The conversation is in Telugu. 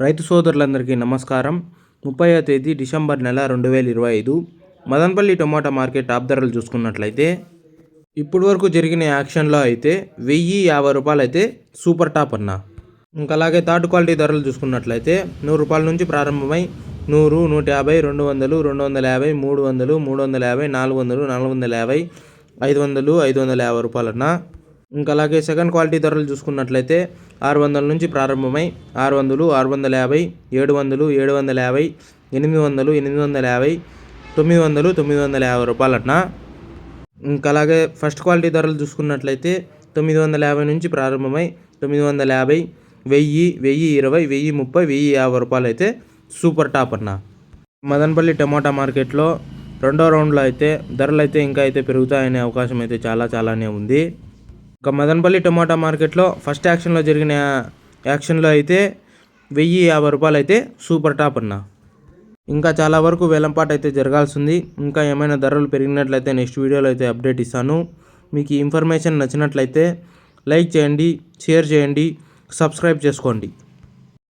రైతు సోదరులందరికీ నమస్కారం. ముప్పైవ తేదీ డిసెంబర్ నెల రెండు వేల ఇరవై ఐదు. మదనపల్లి టొమాటో మార్కెట్ టాప్ ధరలు చూసుకున్నట్లయితే ఇప్పటి వరకు జరిగిన యాక్షన్లో అయితే వెయ్యి యాభై రూపాయలు అయితే సూపర్ టాప్ అన్న. ఇంకా అలాగే థర్డ్ క్వాలిటీ ధరలు చూసుకున్నట్లయితే నూరు రూపాయల నుంచి ప్రారంభమై నూరు నూట యాభై రెండు వందలు రెండు వందల యాభై మూడు వందలు మూడు వందల యాభై నాలుగు వందలు నాలుగు వందల యాభై ఐదు వందలు ఐదు వందల యాభై రూపాయలన్నా ఇంకా అలాగే సెకండ్ క్వాలిటీ ధరలు చూసుకున్నట్లయితే ఆరు వందల నుంచి ప్రారంభమై ఆరు వందలు ఆరు వందల యాభై ఏడు వందలు ఏడు వందల యాభై ఎనిమిది వందలు ఎనిమిది వందల యాభై తొమ్మిది వందలు తొమ్మిది వందల యాభై రూపాయలన్న ఇంకా అలాగే ఫస్ట్ క్వాలిటీ ధరలు చూసుకున్నట్లయితే తొమ్మిది వందల యాభై నుంచి ప్రారంభమై తొమ్మిది వందల యాభై వెయ్యి వెయ్యి ఇరవై వెయ్యి ముప్పై వెయ్యి యాభై రూపాయలు అయితే సూపర్ టాప్ అన్న మదనపల్లి టమాటా మార్కెట్లో రెండో రౌండ్లో అయితే ధరలు అయితే ఇంకా అయితే పెరుగుతాయనే అవకాశం అయితే చాలా చాలానే ఉంది. ఇక మదనపల్లి టొమాటో మార్కెట్లో ఫస్ట్ యాక్షన్లో జరిగిన యాక్షన్లో అయితే వెయ్యి యాభై రూపాయలు అయితే సూపర్ టాప్ అన్న. ఇంకా చాలా వరకు వేలంపాట అయితే జరగాల్సింది. ఇంకా ఏమైనా ధరలు పెరిగినట్లయితే నెక్స్ట్ వీడియోలో అయితే అప్డేట్ ఇస్తాను. మీకు ఈ ఇన్ఫర్మేషన్ నచ్చినట్లయితే లైక్ చేయండి షేర్ చేయండి సబ్స్క్రైబ్ చేసుకోండి.